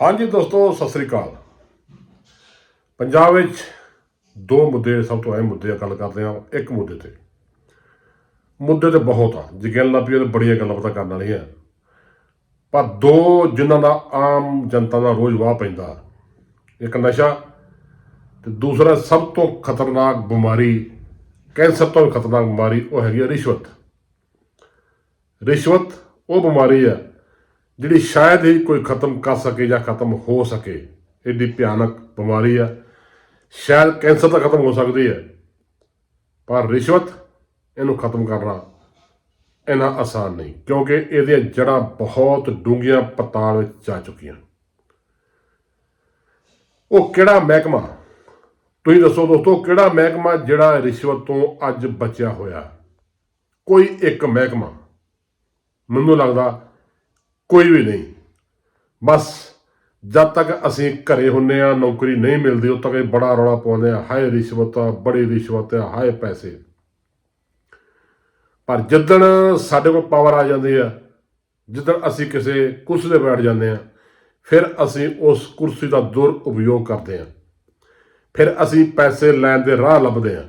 ਹਾਂਜੀ ਦੋਸਤੋ, ਸਤਿ ਸ੍ਰੀ ਅਕਾਲ। ਪੰਜਾਬ ਵਿੱਚ ਦੋ ਮੁੱਦੇ ਸਭ ਤੋਂ ਅਹਿਮ ਮੁੱਦੇ ਆ ਗੱਲ ਕਰਦੇ ਆ ਇੱਕ ਮੁੱਦੇ ਤੇ। ਮੁੱਦੇ ਤੇ ਬਹੁਤ ਆ, ਜੇ ਗੱਲ ਨਾ ਪਈ ਤਾਂ ਬੜੀਆਂ ਗੱਲਾਂ ਪਤਾ ਕਰਨ ਵਾਲੀਆਂ। ਪਰ ਦੋ ਜਿਨ੍ਹਾਂ ਦਾ ਆਮ ਜਨਤਾ ਦਾ ਰੋਜ਼ ਵਾਹ ਪੈਂਦਾ, ਇੱਕ ਨਸ਼ਾ ਤੇ ਦੂਸਰਾ ਸਭ ਤੋਂ ਖਤਰਨਾਕ ਬਿਮਾਰੀ, ਕੈਂਸਰ ਤੋਂ ਵੀ ਖਤਰਨਾਕ ਬਿਮਾਰੀ ਉਹ ਹੈਗੀ ਆ ਰਿਸ਼ਵਤ। ਰਿਸ਼ਵਤ ਉਹ ਬਿਮਾਰੀ ਆ ਜਿਹੜੀ ਸ਼ਾਇਦ ਹੀ ਕੋਈ ਖਤਮ ਕਰ ਸਕੇ ਜਾਂ ਖਤਮ ਹੋ ਸਕੇ, ਏਡੀ ਭਿਆਨਕ ਬਿਮਾਰੀ ਆ। ਸ਼ਾਇਦ ਕੈਂਸਰ ਤਾਂ ਖਤਮ ਹੋ ਸਕਦੀ ਹੈ, ਪਰ ਰਿਸ਼ਵਤ ਇਹਨੂੰ ਖਤਮ ਕਰਨਾ ਇੰਨਾ ਆਸਾਨ ਨਹੀਂ, ਕਿਉਂਕਿ ਇਹਦੀਆਂ ਜੜ੍ਹਾਂ ਬਹੁਤ ਡੂੰਘੀਆਂ ਪਤਾਲ ਵਿੱਚ ਜਾ ਚੁੱਕੀਆਂ। ਉਹ ਕਿਹੜਾ ਮਹਿਕਮਾ? ਤੁਸੀਂ ਦੱਸੋ ਦੋਸਤੋ, ਕਿਹੜਾ ਮਹਿਕਮਾ ਜਿਹੜਾ ਰਿਸ਼ਵਤ ਤੋਂ ਅੱਜ ਬਚਿਆ ਹੋਇਆ? ਕੋਈ ਇੱਕ ਮਹਿਕਮਾ। ਮੈਨੂੰ ਲੱਗਦਾ ਕੋਈ ਵੀ ਨਹੀਂ। ਬਸ ਜਦ ਤੱਕ ਅਸੀਂ ਘਰੇ ਹੁੰਨੇ ਆ ਨੌਕਰੀ ਨਹੀਂ ਮਿਲਦੀ ਉਦੋਂ ਤੱਕ ਇਹ ਬੜਾ ਰੌਲਾ ਪਾਉਂਦੇ ਆ। ਹਾਏ ਰਿਸ਼ਵਤ ਆ ਬੜੀ ਰਿਸ਼ਵਤ ਆ ਹਾਏ ਪੈਸੇ। ਪਰ ਜਿੱਦਣ ਸਾਡੇ ਕੋਲ ਪਾਵਰ ਆ ਜਾਂਦੀ ਆ ਜਿੱਦਣ ਅਸੀਂ ਕਿਸੇ ਕੁਰਸੀ ਤੇ ਬੈਠ ਜਾਂਦੇ ਆ ਫਿਰ ਅਸੀਂ ਉਸ ਕੁਰਸੀ ਦਾ ਦੁਰ ਉਪਯੋਗ ਕਰਦੇ ਆ। ਫਿਰ ਅਸੀਂ ਪੈਸੇ ਲੈਣ ਦੇ ਰਾਹ ਲੱਭਦੇ ਆ।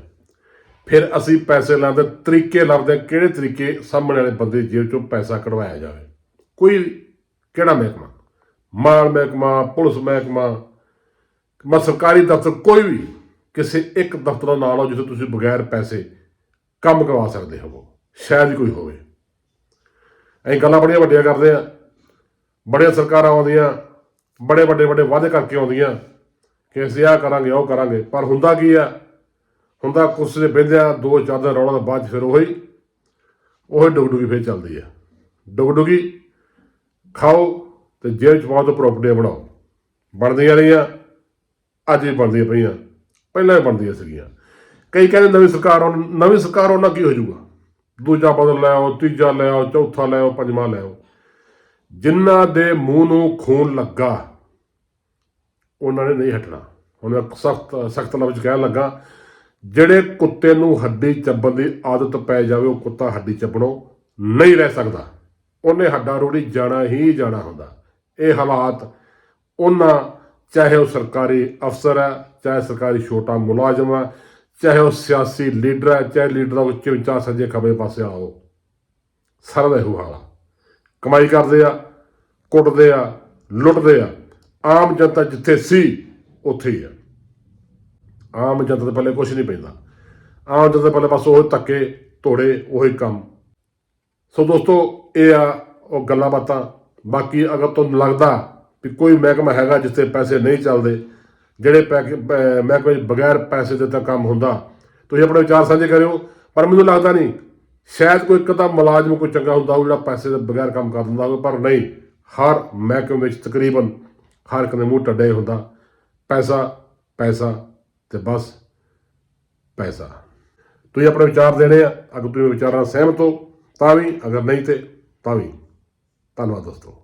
ਫਿਰ ਅਸੀਂ ਪੈਸੇ ਲੈਣ ਦੇ ਤਰੀਕੇ ਲੱਭਦੇ ਹਾਂ, ਕਿਹੜੇ ਤਰੀਕੇ ਸਾਹਮਣੇ ਵਾਲੇ ਬੰਦੇ ਜੇਬ ਚੋਂ ਪੈਸਾ ਕਢਵਾਇਆ ਜਾਵੇ। ਕੋਈ ਕਿਹੜਾ ਮਹਿਕਮਾ? ਮਾਲ ਮਹਿਕਮਾ, ਪੁਲਿਸ ਮਹਿਕਮਾ, ਮੈਂ ਸਰਕਾਰੀ ਦਫ਼ਤਰ ਕੋਈ ਵੀ ਕਿਸੇ ਇੱਕ ਦਫ਼ਤਰ ਦਾ ਨਾਮ ਲਓ ਜਿੱਥੇ ਤੁਸੀਂ ਬਗੈਰ ਪੈਸੇ ਕੰਮ ਕਰਵਾ ਸਕਦੇ ਹੋ ਸ਼ਾਇਦ ਹੀ ਕੋਈ ਹੋਵੇ। ਅਸੀਂ ਗੱਲਾਂ ਬੜੀਆਂ ਵੱਡੀਆਂ ਕਰਦੇ ਆ ਬੜੀਆਂ ਸਰਕਾਰਾਂ ਆਉਂਦੀਆਂ, ਬੜੇ ਵੱਡੇ ਵੱਡੇ ਵਾਅਦੇ ਕਰਕੇ ਆਉਂਦੀਆਂ ਕਿ ਅਸੀਂ ਆਹ ਕਰਾਂਗੇ, ਉਹ ਕਰਾਂਗੇ, ਪਰ ਹੁੰਦਾ ਕੀ ਆ? ਹੁੰਦਾ ਕੁਰਸੀ ਤੇ ਬਹਿੰਦਿਆਂ ਦੋ ਚਾਰ ਦਿਨ ਰੌਲਾ ਤੋਂ ਬਾਅਦ 'ਚ ਫਿਰ ਉਹੀ ਉਹੀ ਡੁਗਡੁਗੀ ਫੇਰ ਚੱਲਦੀ ਆ। ਡੁਗਡੁਗੀ ਖਾਓ ਤੇ ਜੇਬ ਚ ਪਾਓ ਤੇ ਪ੍ਰਾਪਰਟੀਆਂ ਬਣਾਓ। ਬਣਦੀਆਂ ਰਹੀਆਂ, ਅੱਜ ਵੀ ਬਣਦੀਆਂ ਪਈਆਂ, ਪਹਿਲਾਂ ਵੀ ਬਣਦੀਆਂ ਸੀਗੀਆਂ। ਕਈ ਕਹਿੰਦੇ ਨਵੀਂ ਸਰਕਾਰ ਆਉਣ ਨਵੀਂ ਸਰਕਾਰ ਉਹਨਾਂ ਕੀ ਹੋ ਜਾਊਗਾ? ਦੂਜਾ ਬਦਲ ਲੈ ਆਓ, ਤੀਜਾ ਲੈ ਆਓ, ਚੌਥਾ ਲੈ ਆਓ, ਪੰਜਵਾਂ ਲੈ ਆਓ। ਜਿਨ੍ਹਾਂ ਦੇ ਮੂੰਹ ਨੂੰ ਖੂਨ ਲੱਗਾ, ਉਹਨਾਂ ਨੇ ਨਹੀਂ ਹਟਣਾ। ਹੁਣ ਮੈਂ ਸਖਤ ਸਖਤ ਲਫ਼ਜ਼ ਕਹਿਣ ਲੱਗਾ, ਜਿਹੜੇ ਕੁੱਤੇ ਨੂੰ ਹੱਡੀ ਚੱਬਣ ਦੀ ਆਦਤ ਪੈ ਜਾਵੇ, ਉਹ ਕੁੱਤਾ ਹੱਡੀ ਚੱਬਣੋਂ ਨਹੀਂ ਰਹਿ ਸਕਦਾ। ਉਹਨੇ ਹੱਡਾ ਰੋੜੀ ਜਾਣਾ ਹੀ ਜਾਣਾ ਹੁੰਦਾ। ਇਹ ਹਾਲਾਤ ਉਹਨਾਂ, ਚਾਹੇ ਉਹ ਸਰਕਾਰੀ ਅਫਸਰ ਹੈ, ਚਾਹੇ ਸਰਕਾਰੀ ਛੋਟਾ ਮੁਲਾਜ਼ਮ ਹੈ, ਚਾਹੇ ਉਹ ਸਿਆਸੀ ਲੀਡਰ ਹੈ, ਚਾਹੇ ਲੀਡਰਾਂ ਦਾ ਉੱਚੇ ਸੱਜੇ ਖੱਬੇ ਪਾਸੇ ਆਓ। ਉਹ ਸਾਰਾ ਦਾ ਇਹੋ ਹਾਲ ਆ। ਕਮਾਈ ਕਰਦੇ ਆ, ਕੁੱਟਦੇ ਆ, ਲੁੱਟਦੇ ਆ। ਆਮ ਜਨਤਾ ਜਿੱਥੇ ਸੀ, ਉੱਥੇ ਹੀ ਆ। ਆਮ ਜਨਤਾ ਦੇ ਪੱਲੇ ਕੁਝ ਨਹੀਂ ਪੈਂਦਾ। ਆਮ ਜਨਤਾ ਦੇ ਪੱਲੇ ਬਸ ਉਹ ਧੱਕੇ, ਧੋੜੇ, ਉਹੀ ਕੰਮ। ਸੋ ਦੋਸਤੋ, ਇਹ ਆ ਉਹ ਗੱਲਾਂ ਬਾਤਾਂ। ਬਾਕੀ ਅਗਰ ਤੁਹਾਨੂੰ ਲੱਗਦਾ ਵੀ ਕੋਈ ਮਹਿਕਮਾ ਹੈਗਾ ਜਿੱਥੇ ਪੈਸੇ ਨਹੀਂ ਚੱਲਦੇ, ਜਿਹੜੇ ਪੈਕ- ਪੈ- ਮਹਿਕਮੇ ਬਗੈਰ ਪੈਸੇ ਦੇ ਤਾਂ ਕੰਮ ਹੁੰਦਾ, ਤੁਸੀਂ ਆਪਣੇ ਵਿਚਾਰ ਸਾਂਝੇ ਕਰਿਓ। ਪਰ ਮੈਨੂੰ ਲੱਗਦਾ ਨਹੀਂ, ਸ਼ਾਇਦ ਕੋਈ ਇੱਕ ਤਾਂ ਮੁਲਾਜ਼ਮ ਕੋਈ ਚੰਗਾ ਹੁੰਦਾ ਹੋਊ ਜਿਹੜਾ ਪੈਸੇ ਦੇ ਬਗੈਰ ਕੰਮ ਕਰ ਦਿੰਦਾ ਹੋਵੇ, ਪਰ ਨਹੀਂ, ਹਰ ਮਹਿਕਮੇ ਵਿੱਚ ਤਕਰੀਬਨ ਹਰ ਇੱਕ ਦੇ ਮੂੰਹ ਟੱਡੇ ਹੁੰਦਾ, ਪੈਸਾ ਪੈਸਾ ਤੇ ਬਸ ਪੈਸਾ। ਤੁਸੀਂ ਆਪਣੇ ਵਿਚਾਰ ਦੇਣੇ ਆ, ਅਗਰ ਤੁਸੀਂ ਵਿਚਾਰਾਂ ਸਹਿਮਤ ਹੋ ਤਾਂ ਵੀ ਅਗਰ ਨਹੀਂ ਤੇ ਤਾਂ ਵੀ। ਧੰਨਵਾਦ ਦੋਸਤੋ।